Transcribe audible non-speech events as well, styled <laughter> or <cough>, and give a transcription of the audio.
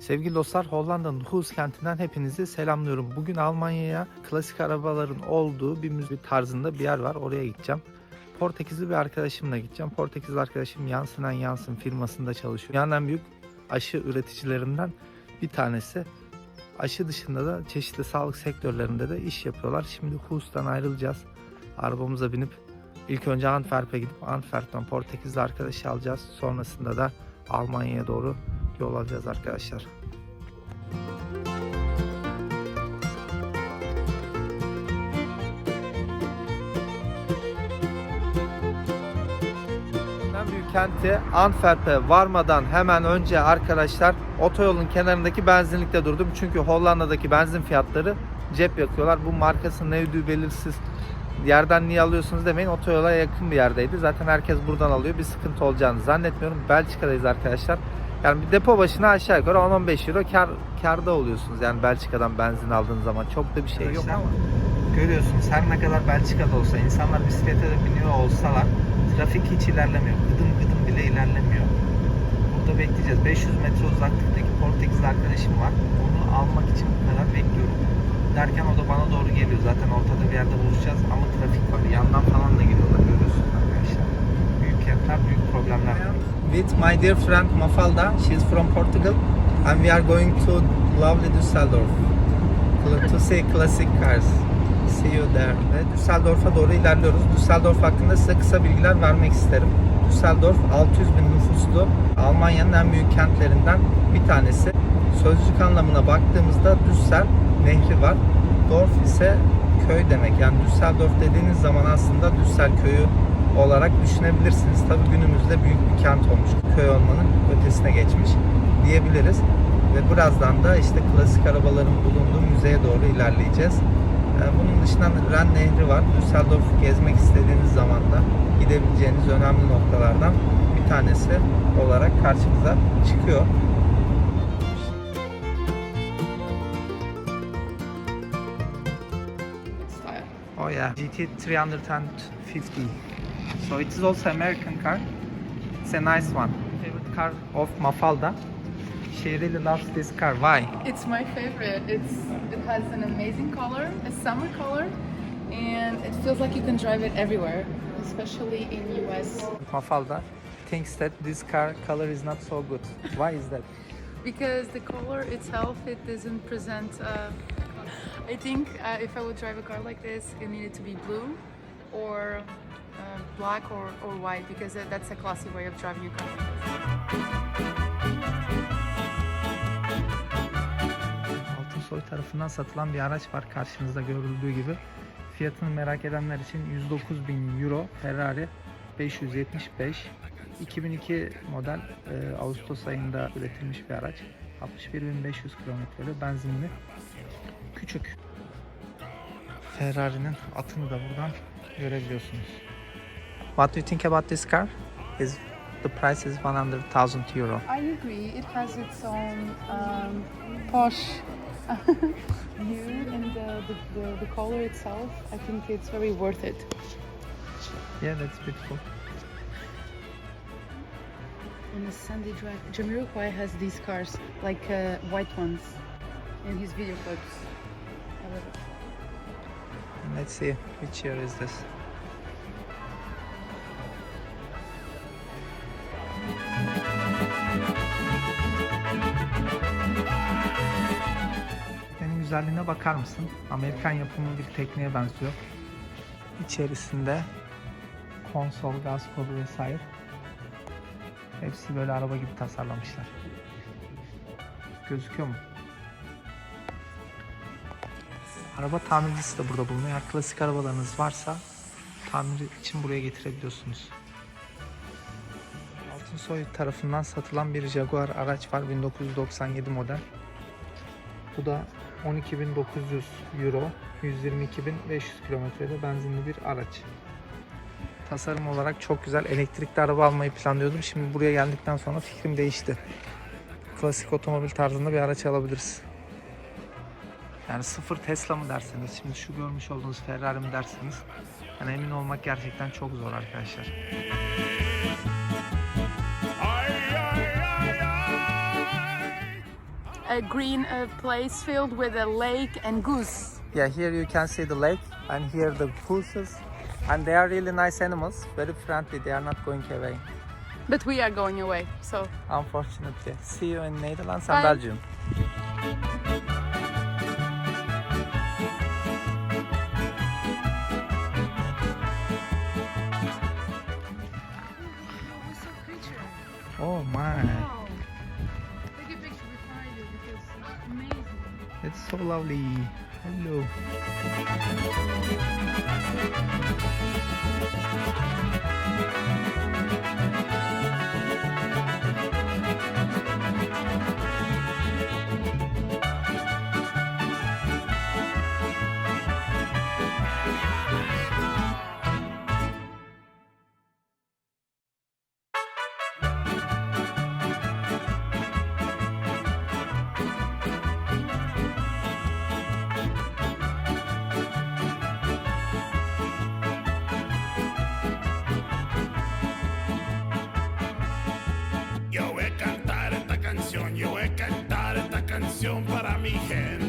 Sevgili dostlar Hollanda'nın Hus kentinden hepinizi selamlıyorum. Bugün Almanya'ya klasik arabaların olduğu bir müzik tarzında bir yer var. Oraya gideceğim. Portekizli bir arkadaşımla gideceğim. Portekizli arkadaşım Yansınen Yansın firmasında çalışıyor. Dünyanın büyük aşı üreticilerinden bir tanesi. Aşı dışında da çeşitli sağlık sektörlerinde de iş yapıyorlar. Şimdi Hus'tan ayrılacağız. Arabamıza binip ilk önce Antwerp'e gidip Antwerp'ten Portekizli arkadaşı alacağız. Sonrasında da Almanya'ya doğru yol alacağız arkadaşlar. Büyük kenti Antwerp'e varmadan hemen önce arkadaşlar otoyolun kenarındaki benzinlikte durdum. Çünkü Hollanda'daki benzin fiyatları cep yakıyorlar. Bu markasının ne ödüğü belirsiz yerden niye alıyorsunuz demeyin. Otoyola yakın bir yerdeydi. Zaten herkes buradan alıyor. Bir sıkıntı olacağını zannetmiyorum. Belçika'dayız arkadaşlar. Yani bir depo başına aşağı yukarı 10-15 euro kar, karda oluyorsunuz. Yani Belçika'dan benzin aldığınız zaman çok da bir şey yok ama. Görüyorsunuz her ne kadar Belçika'da olsa insanlar bisiklete de biniyor olsalar trafik hiç ilerlemiyor. Gıdım gıdım bile ilerlemiyor. Burada bekleyeceğiz. 500 metre uzaklıktaki Portekiz arkadaşım var. Onu almak için bu kadar bekliyorum. Derken o da bana doğru geliyor. Zaten ortada bir yerde buluşacağız ama trafik var. Yandan falan da geliyorlar görüyorsunuz arkadaşlar. Büyük kentler, büyük problemler. With my dear friend Mafalda. She's from Portugal. And we are going to lovely Düsseldorf. To see classic cars. See you there. Ve Düsseldorf'a doğru ilerliyoruz. Düsseldorf hakkında size kısa bilgiler vermek isterim. Düsseldorf 600 bin nüfuslu Almanya'nın en büyük kentlerinden bir tanesi. Sözcük anlamına baktığımızda Düssel nehri var. Dorf ise köy demek. Yani Düsseldorf dediğiniz zaman aslında Düssel köyü olarak düşünebilirsiniz. Tabi günümüzde büyük bir kent olmuş. Köy olmanın ötesine geçmiş diyebiliriz. Ve birazdan da işte klasik arabaların bulunduğu müzeye doğru ilerleyeceğiz. Ee, Bunun dışında Ren Nehri var. Düsseldorf gezmek istediğiniz zaman da gidebileceğiniz önemli noktalardan bir tanesi olarak karşımıza çıkıyor. Yeah, GT 350. So it is also American car. It's a nice one. Favorite car of Mafalda. She really loves this car. Why? It's my favorite. It's it has an amazing color, a summer color, and it feels like you can drive it everywhere, especially in US. Mafalda thinks that this car color is not so good. Why is that? Because the color itself, it doesn't present. Uh, I think uh, if I would drive a car like this, it needed to be blue, or uh, black, or, or white, because that- that's a classy way of driving a car. Altınsoy tarafından satılan bir araç var karşınızda görüldüğü gibi. Fiyatını merak edenler için 109 bin euro Ferrari 575 2002 model e, Ağustos ayında üretilmiş bir araç. 61.500 kilometreli benzinli. Küçük. Ferrari'nin atını da buradan görebiliyorsunuz. What do you think about this car? Is the price is 100,000 euro. I agree. It has its own um, posh view, <laughs> and the, the, the, the color itself, I think it's very worth it. Yeah, that's beautiful. On a Sunday drive, Jamiroquai has these cars, like uh, white ones, in his video clips. Let's see which year is this. Senin güzelliğine bakar mısın? Amerikan yapımı bir tekneye benziyor. İçerisinde konsol, gaz kolu vesaire. Hepsi böyle araba gibi tasarlamışlar. Gözüküyor mu? Araba tamircisi de burada bulunuyor. Klasik arabalarınız varsa tamir için buraya getirebiliyorsunuz. Altınsoy tarafından satılan bir Jaguar araç var. 1997 model. Bu da 12.900 euro, 122.500 kilometrede benzinli bir araç. Tasarım olarak çok güzel. Elektrikli araba almayı planlıyordum. Şimdi buraya geldikten sonra fikrim değişti. Klasik otomobil tarzında bir araç alabiliriz. Yani sıfır Tesla mı derseniz, şimdi şu görmüş olduğunuz Ferrari mi derseniz yani emin olmak gerçekten çok zor arkadaşlar. a green uh, place filled with a lake and goose. Yeah, here you can see the lake and here the gooses. And they are really nice animals, very friendly. They are not going away. But we are going away, so Unfortunately. See you in Netherlands and Bye. Belgium. Oh my, Wow. Take a picture behind you because it's amazing. it's so lovely. Hello. Canción para mi gente.